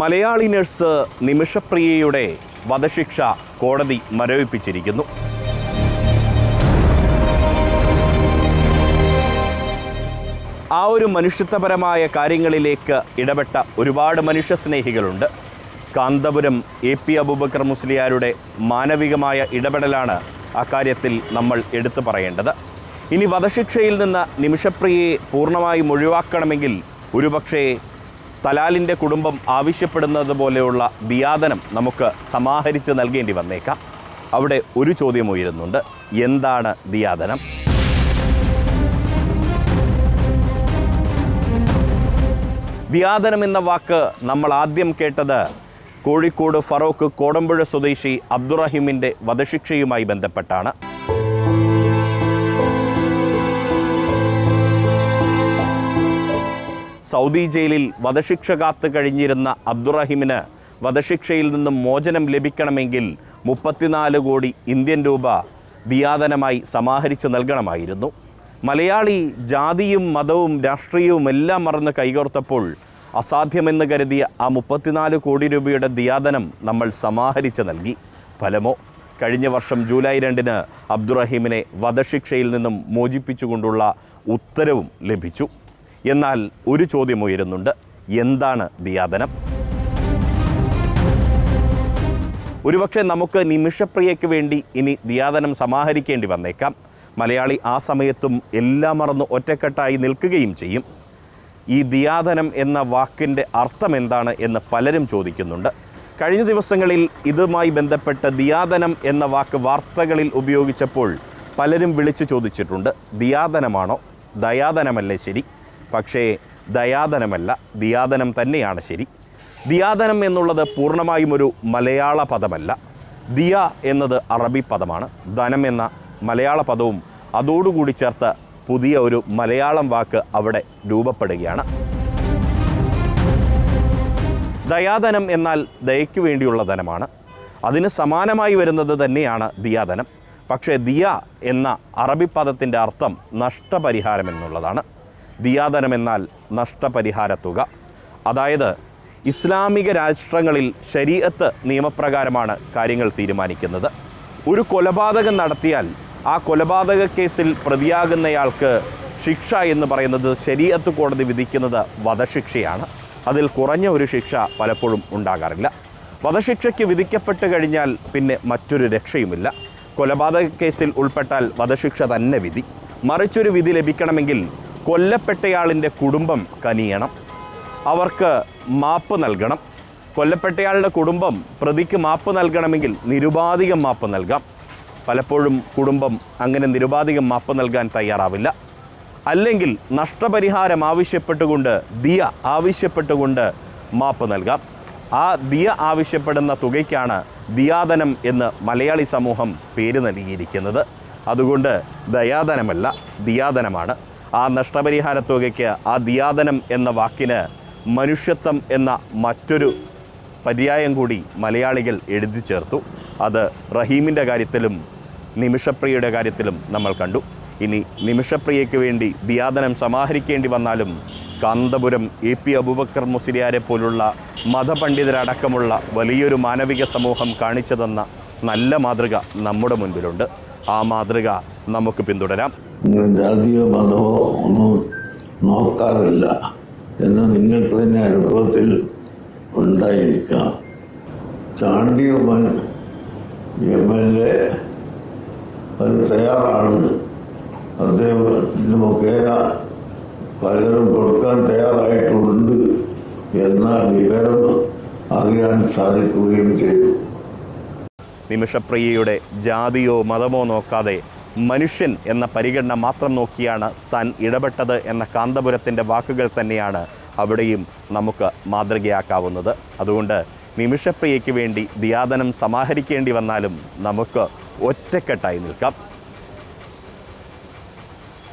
Malayali nurse നിമിഷപ്രിയയുടെ വധശിക്ഷ കോടതി മരവിപ്പിച്ചിരിക്കുന്നു. ആ ഒരു മനുഷ്യത്വപരമായ കാര്യങ്ങളിലേക്ക് ഇടപെട്ട ഒരുപാട് മനുഷ്യസ്നേഹികളുണ്ട്. കാന്തപുരം എ പി അബൂബക്കർ മുസ്ലിയാരുടെ മാനവികമായ ഇടപെടലാണ് അക്കാര്യത്തിൽ നമ്മൾ എടുത്തു പറയേണ്ടത്. ഇനി വധശിക്ഷയിൽ നിന്ന് നിമിഷപ്രിയയെ പൂർണമായും ഒഴിവാക്കണമെങ്കിൽ ഒരുപക്ഷേ തലാലിന്റെ കുടുംബം ആവശ്യപ്പെടുന്നത് പോലെയുള്ള വിയാദനം നമുക്ക് സമാഹരിച്ച് നൽകേണ്ടി വന്നേക്കാം. അവിടെ ഒരു ചോദ്യം ഉയരുന്നുണ്ട്. എന്താണ് വിയാദനം? വിയാദനം എന്ന വാക്ക് നമ്മൾ ആദ്യം കേട്ടത് കോഴിക്കോട് ഫറോക്ക് കോടമ്പുഴ സ്വദേശി അബ്ദുറഹിമിന്റെ വധശിക്ഷയുമായി ബന്ധപ്പെട്ടാണ്. സൗദി ജയിലിൽ വധശിക്ഷ കാത്തു കഴിഞ്ഞിരുന്ന അബ്ദുറഹിമിന് വധശിക്ഷയിൽ നിന്നും മോചനം ലഭിക്കണമെങ്കിൽ മുപ്പത്തിനാല് കോടി ഇന്ത്യൻ രൂപ ദിയാദനമായി സമാഹരിച്ചു നൽകണമായിരുന്നു. മലയാളി ജാതിയും മതവും രാഷ്ട്രീയവും എല്ലാം മറന്ന് കൈകോർത്തപ്പോൾ അസാധ്യമെന്ന് കരുതിയ ആ മുപ്പത്തിനാല് കോടി രൂപയുടെ ദിയാദനം നമ്മൾ സമാഹരിച്ച് നൽകി. ഫലമോ? കഴിഞ്ഞ വർഷം ജൂലൈ രണ്ടിന് അബ്ദുറഹീമിനെ വധശിക്ഷയിൽ നിന്നും മോചിപ്പിച്ചുകൊണ്ടുള്ള ഉത്തരവും ലഭിച്ചു. എന്നാൽ ഒരു ചോദ്യം ഉയരുന്നുണ്ട്. എന്താണ് ദിയാദനം ഒരുപക്ഷെ നമുക്ക് നിമിഷപ്രിയയ്ക്ക് വേണ്ടി ഇനി ദിയാദനം സമാഹരിക്കേണ്ടി വന്നേക്കാം. മലയാളി ആ സമയത്തും എല്ലാം മറന്ന് ഒറ്റക്കെട്ടായി നിൽക്കുകയും ചെയ്യും. ഈ ദിയാദനം എന്ന വാക്കിന്റെ അർത്ഥം എന്താണ് എന്ന് പലരും ചോദിക്കുന്നുണ്ട്. കഴിഞ്ഞ ദിവസങ്ങളിൽ ഇതുമായി ബന്ധപ്പെട്ട് ദിയാദനം എന്ന വാക്ക് വാർത്തകളിൽ ഉപയോഗിച്ചപ്പോൾ പലരും വിളിച്ചു ചോദിച്ചിട്ടുണ്ട്. ദിയാദനമാണോ ദയാദനമല്ലേ ശരി? പക്ഷേ ദയാദനമല്ല ദിയാദനം തന്നെയാണ് ശരി. ദിയാദനം എന്നുള്ളത് പൂർണമായും ഒരു മലയാള പദമല്ല. ദിയ എന്നത് അറബി പദമാണ്. ധനം എന്ന മലയാള പദവും അതോടുകൂടി ചേർത്ത് പുതിയ ഒരു മലയാളം വാക്ക് അവിടെ രൂപപ്പെടുകയാണ്. ദയാധനം എന്നാൽ ദയയ്ക്ക് വേണ്ടിയുള്ള ധനമാണ്. അതിന് സമാനമായി വരുന്നത് തന്നെയാണ് ദിയാധനം പക്ഷേ ദിയ എന്ന അറബി പദത്തിന്റെ അർത്ഥം നഷ്ടപരിഹാരം എന്നുള്ളതാണ്. ദിയാധനം എന്നാൽ നഷ്ടപരിഹാര തുക. അതായത് ഇസ്ലാമിക രാഷ്ട്രങ്ങളിൽ ശരീഅത്ത് നിയമപ്രകാരമാണ് കാര്യങ്ങൾ തീരുമാനിക്കുന്നത്. ഒരു കൊലപാതകം നടത്തിയാൽ ആ കൊലപാതക കേസിൽ പ്രതിയാകുന്നയാൾക്ക് ശിക്ഷ എന്ന് പറയുന്നത് ശരീഅത്ത് കോടതി വിധിക്കുന്നത് വധശിക്ഷയാണ്. അതിൽ കുറഞ്ഞ ഒരു ശിക്ഷ പലപ്പോഴും ഉണ്ടാകാറില്ല. വധശിക്ഷയ്ക്ക് വിധിക്കപ്പെട്ട് കഴിഞ്ഞാൽ പിന്നെ മറ്റൊരു രക്ഷയുമില്ല. കൊലപാതക കേസിൽ ഉൾപ്പെട്ടാൽ വധശിക്ഷ തന്നെ വിധി. മറിച്ചൊരു വിധി ലഭിക്കണമെങ്കിൽ കൊല്ലപ്പെട്ടയാളിന്റെ കുടുംബം കനിയണം. അവർക്ക് മാപ്പ് നൽകണം. കൊല്ലപ്പെട്ടയാളുടെ കുടുംബം പ്രതിക്ക് മാപ്പ് നൽകണമെങ്കിൽ നിരുപാധികം മാപ്പ് നൽകാം. പലപ്പോഴും കുടുംബം അങ്ങനെ നിരുപാധികം മാപ്പ് നൽകാൻ തയ്യാറാവില്ല. അല്ലെങ്കിൽ നഷ്ടപരിഹാരം ആവശ്യപ്പെട്ടുകൊണ്ട് ദിയ ആവശ്യപ്പെട്ടുകൊണ്ട് മാപ്പ് നൽകാം. ആ ദിയ ആവശ്യപ്പെടുന്ന തുകയ്ക്കാണ് ദിയാദനം എന്ന് മലയാളി സമൂഹം പേര് നൽകിയിരിക്കുന്നത്. അതുകൊണ്ട് ദയാദനമല്ല ദിയാദനമാണ്. ആ നഷ്ടപരിഹാര തുകയ്ക്ക് ആ ദിയാദനം എന്ന വാക്കിന് മനുഷ്യത്വം എന്ന മറ്റൊരു പര്യായം കൂടി മലയാളികൾ എഴുതി ചേർത്തു. അത് റഹീമിന്റെ കാര്യത്തിലും നിമിഷപ്രിയയുടെ കാര്യത്തിലും നമ്മൾ കണ്ടു. ഇനി നിമിഷപ്രിയയ്ക്ക് വേണ്ടി ദിയാദനം സമാഹരിക്കേണ്ടി വന്നാലും കാന്തപുരം എ പി അബൂബക്കർ മുസ്ലിയാരെ പോലുള്ള മതപണ്ഡിതരടക്കമുള്ള വലിയൊരു മാനവിക സമൂഹം കാണിച്ചു തന്ന നല്ല മാതൃക നമ്മുടെ മുൻപിലുണ്ട്. ആ മാതൃക നമുക്ക് പിന്തുടരാം. ജാതിയോ മതമോ ഒന്നും നോക്കാറില്ല എന്ന് നിങ്ങൾക്ക് തന്നെ അനുഭവത്തിൽ ഉണ്ടായിരിക്കാം. ചാണ്ടിയമ്മൻ എം എൽ എ അത് തയ്യാറാണ്. അദ്ദേഹത്തിന് മുഖേന പലരും കൊടുക്കാൻ തയ്യാറായിട്ടുണ്ട് എന്ന വിവരം അറിയാൻ സാധിക്കുകയും ചെയ്തു. നിമിഷപ്രിയയുടെ ജാതിയോ മതമോ നോക്കാതെ മനുഷ്യൻ എന്ന പരിഗണന മാത്രം നോക്കിയാണ് താൻ ഇടപെട്ടത് എന്ന കാന്തപുരത്തിന്റെ വാക്കുകൾ തന്നെയാണ് അവിടെയും നമുക്ക് മാതൃകയാക്കാവുന്നത്. അതുകൊണ്ട് നിമിഷപ്രിയയ്ക്ക് വേണ്ടി ദിയാദനം സമാഹരിക്കേണ്ടി വന്നാലും നമുക്ക് ഒറ്റക്കെട്ടായി നിൽക്കാം.